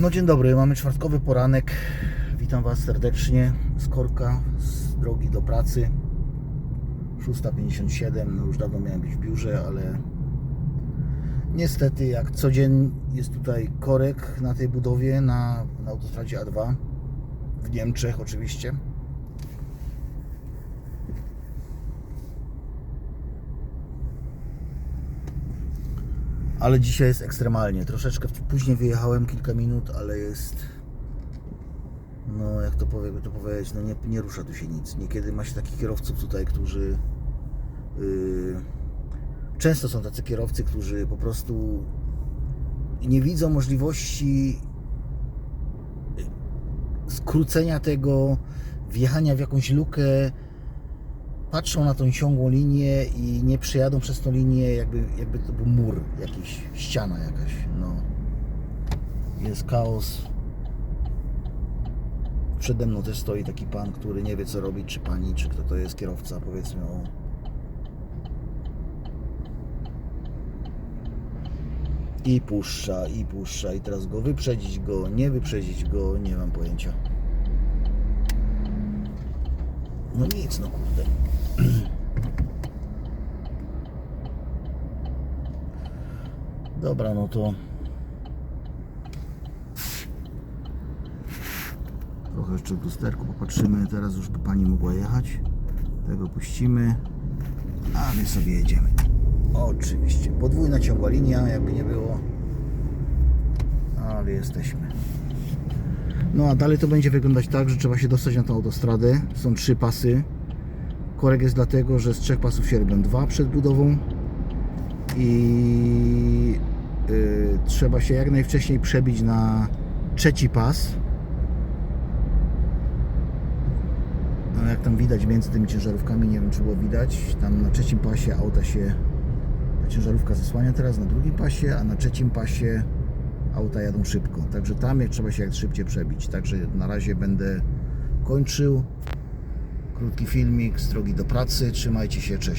No dzień dobry, mamy czwartkowy poranek. Witam Was serdecznie z korka, z drogi do pracy. 6.57, no już dawno miałem być w biurze, ale niestety jak co dzień jest tutaj korek na tej budowie, na, na autostradzie A2 w Niemczech oczywiście. Ale dzisiaj jest ekstremalnie. Troszeczkę później wyjechałem kilka minut, ale jest. No, jak to, powie, to powiedzieć, no nie, nie rusza tu się nic. Niekiedy ma się takich kierowców tutaj, którzy. Yy, często są tacy kierowcy, którzy po prostu nie widzą możliwości skrócenia tego, wjechania w jakąś lukę, patrzą na tą ciągłą linię i nie przejadą przez tą linię, jakby, jakby to był mur, jakiś, ściana jakaś. No. Jest chaos. Przede mną też stoi taki pan, który nie wie co robić, czy pani, czy kto to jest kierowca, powiedzmy o. I puszcza, i puszcza, i teraz go wyprzedzić go, nie wyprzedzić go, nie mam pojęcia. No nic, no kurde. Dobra, no to trochę jeszcze w lusterku popatrzymy. Teraz już by pani mogła jechać. Tego puścimy, a my sobie jedziemy. Oczywiście. Podwójna ciągła linia, jakby nie było. Ale jesteśmy. No a dalej to będzie wyglądać tak, że trzeba się dostać na tą autostradę. Są trzy pasy. Korek jest dlatego, że z trzech pasów się robią dwa przed budową i y, trzeba się jak najwcześniej przebić na trzeci pas. No jak tam widać między tymi ciężarówkami, nie wiem czy było widać, tam na trzecim pasie auta się ta ciężarówka zasłania teraz na drugim pasie, a na trzecim pasie auta jadą szybko. Także tam trzeba się jak szybciej przebić. Także na razie będę kończył. Krótki filmik z drogi do pracy. Trzymajcie się, cześć.